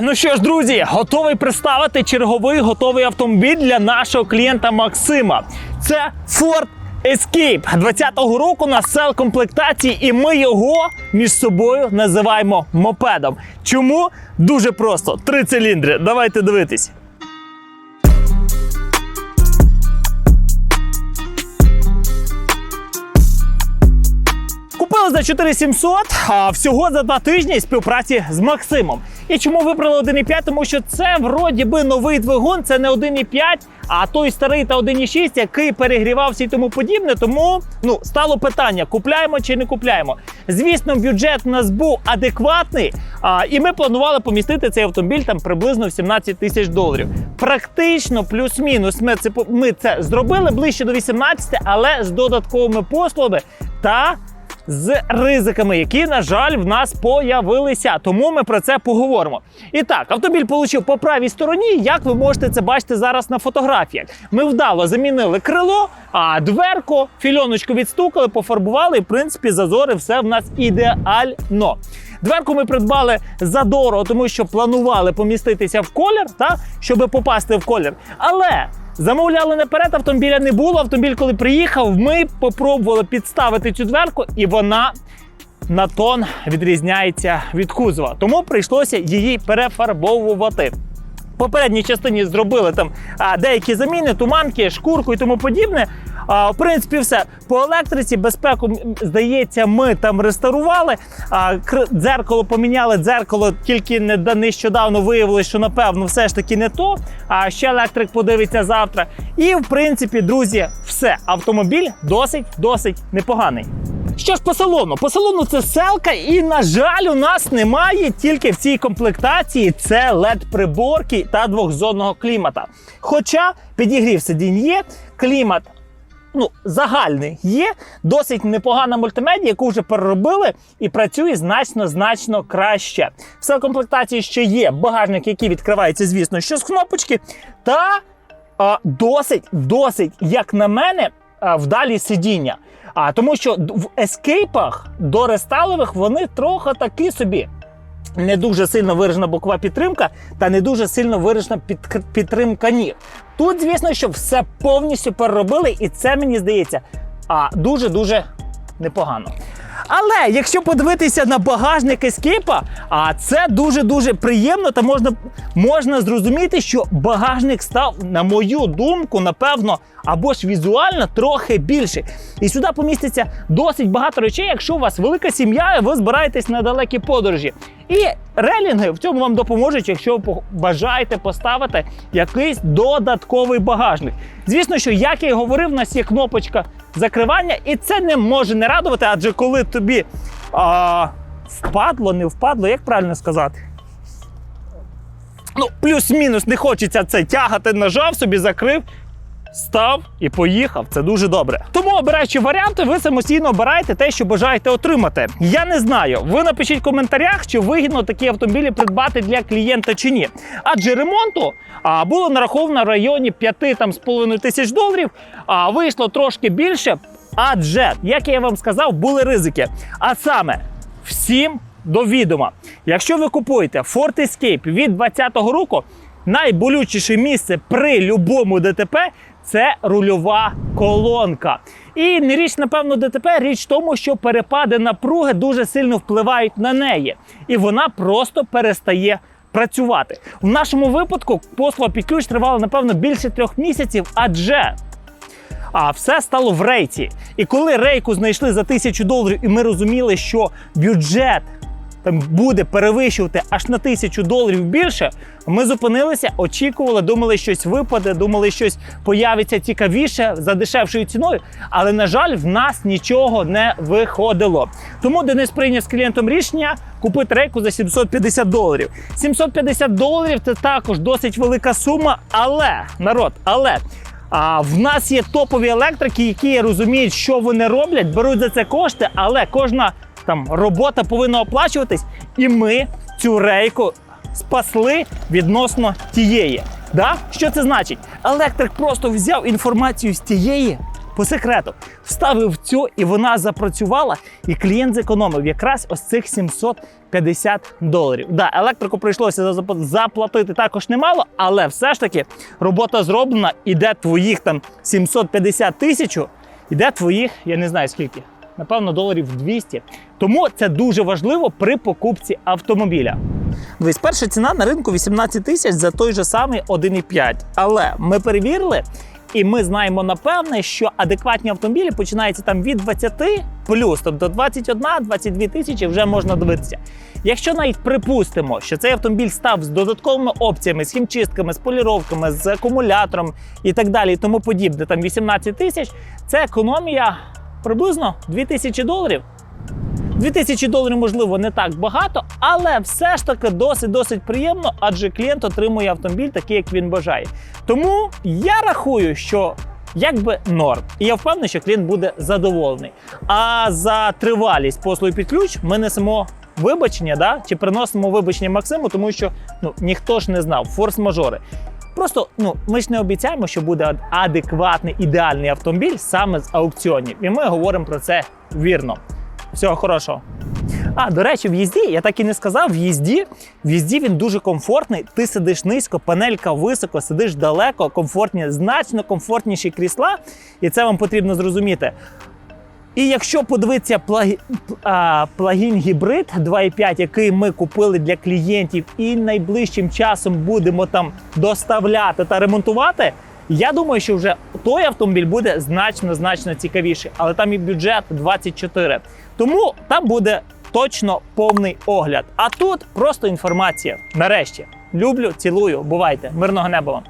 Ну що ж, друзі, готовий представити черговий готовий автомобіль для нашого клієнта Максима. Це Ford Escape 20-го року на сел комплектації, і ми його між собою називаємо мопедом. Чому? Дуже просто: три циліндри. Давайте дивитись. За 4700, а всього за два тижні співпраці з Максимом. І чому вибрали 1.5? Тому що це вроді би новий двигун, це не 1.5, а той старий та 1.6, який перегрівався і тому подібне. Тому ну стало питання: купляємо чи не купляємо. Звісно, бюджет у нас був адекватний, а, і ми планували помістити цей автомобіль там приблизно в 17 тисяч доларів. Практично плюс-мінус. Ми це ми це зробили ближче до 18, але з додатковими послугами та з ризиками, які, на жаль, в нас появилися. Тому ми про це поговоримо. І так, автомобіль получив по правій стороні. Як ви можете це бачити зараз на фотографіях? Ми вдало замінили крило, а дверку, фільоночку відстукали, пофарбували. І в принципі, зазори все в нас ідеально. Дверку ми придбали задорого, тому що планували поміститися в колір, та щоб попасти в колір. Але Замовляли наперед, автомобіля не було. Автомобіль, коли приїхав, ми попробували підставити цю дверку, і вона на тон відрізняється від кузова. Тому прийшлося її перефарбовувати. Попередній частині зробили там деякі заміни, туманки, шкурку і тому подібне. В принципі, все по електриці, безпеку, здається, ми там реставрували. Дзеркало поміняли. Дзеркало тільки не- да- нещодавно виявилось, що напевно все ж таки не то. А ще електрик подивиться завтра. І в принципі, друзі, все. Автомобіль досить досить непоганий. Що ж по салону? По салону це селка, і на жаль, у нас немає тільки в цій комплектації це led приборки та двохзонного клімата. Хоча підігрів сидінь є, клімат. Ну, загальний є досить непогана мультимедія, яку вже переробили і працює значно значно краще. В селкомплектації ще є багажник, який відкривається, звісно, що з кнопочки, та а, досить, досить, як на мене, вдалі сидіння. А тому що в ескейпах до рестайлових вони трохи такі собі. Не дуже сильно виражена бокова підтримка та не дуже сильно виражена під, підтримка ніг. Тут, звісно, що все повністю переробили, і це мені здається а, дуже-дуже непогано. Але якщо подивитися на багажник ескейпа, а це дуже-дуже приємно, та можна, можна зрозуміти, що багажник став, на мою думку, напевно, або ж візуально трохи більший. І сюди поміститься досить багато речей, якщо у вас велика сім'я, і ви збираєтесь на далекі подорожі. І релінги в цьому вам допоможуть, якщо ви бажаєте поставити якийсь додатковий багажник. Звісно, що як я і говорив, у нас є кнопочка закривання, і це не може не радувати, адже коли тобі а, впадло, не впадло, як правильно сказати? Ну, плюс-мінус не хочеться це тягати, нажав собі, закрив. Став і поїхав. Це дуже добре. Тому, обираючи варіанти, ви самостійно обираєте те, що бажаєте отримати. Я не знаю. Ви напишіть в коментарях, чи вигідно такі автомобілі придбати для клієнта чи ні. Адже ремонту а, було нараховано в районі 5-5,5 тисяч доларів, а вийшло трошки більше. Адже, як я вам сказав, були ризики. А саме всім до відома. Якщо ви купуєте Ford Escape від 2020 року, найболючіше місце при любому ДТП це рульова колонка. І не річ, напевно, ДТП, річ в тому, що перепади напруги дуже сильно впливають на неї, і вона просто перестає. Працювати в нашому випадку послуга під ключ тривала напевно більше трьох місяців, адже а все стало в рейці. І коли рейку знайшли за тисячу доларів, і ми розуміли, що бюджет буде перевищувати аж на тисячу доларів більше, ми зупинилися, очікували, думали, щось випаде, думали, щось появиться цікавіше за дешевшою ціною. Але на жаль, в нас нічого не виходило. Тому Денис прийняв з клієнтом рішення купити рейку за 750 доларів. 750 доларів це також досить велика сума, але народ, але. А в нас є топові електрики, які розуміють, що вони роблять, беруть за це кошти, але кожна там робота повинна оплачуватись, і ми цю рейку спасли відносно тієї. Да? Що це значить? Електрик просто взяв інформацію з тієї, По секрету, вставив цю і вона запрацювала, і клієнт зекономив якраз ось цих 750 доларів. Да, електрику прийшлося за- заплатити також немало, але все ж таки робота зроблена, іде твоїх там 750 тисяч, іде твоїх, я не знаю скільки, напевно, доларів 200. Тому це дуже важливо при покупці автомобіля. Дивись, перша ціна на ринку 18 тисяч за той же самий 1,5. Але ми перевірили, і ми знаємо напевне, що адекватні автомобілі починаються там від 20 плюс, тобто 21-22 тисячі вже можна дивитися. Якщо навіть припустимо, що цей автомобіль став з додатковими опціями, з хімчистками, з поліровками, з акумулятором і так далі, і тому подібне, там 18 тисяч, це економія приблизно 2000 доларів. 2000 доларів, можливо, не так багато, але все ж таки досить досить приємно, адже клієнт отримує автомобіль такий, як він бажає. Тому я рахую, що якби норм. І я впевнений, що клієнт буде задоволений. А за тривалість послуги під ключ ми несемо вибачення, да? чи приносимо вибачення Максиму, тому що ну, ніхто ж не знав, форс-мажори. Просто ну ми ж не обіцяємо, що буде адекватний ідеальний автомобіль саме з аукціонів. І ми говоримо про це вірно. Всього хорошого. А, до речі, в їзді, я так і не сказав, в їзді, в їзді він дуже комфортний. Ти сидиш низько, панелька високо, сидиш далеко, комфортні, значно комфортніші крісла, і це вам потрібно зрозуміти. І якщо подивитися плагі, плагін гібрид 2.5, який ми купили для клієнтів, і найближчим часом будемо там доставляти та ремонтувати. Я думаю, що вже той автомобіль буде значно значно цікавіший, але там і бюджет 24. Тому там буде точно повний огляд. А тут просто інформація. Нарешті люблю, цілую, бувайте, мирного неба вам.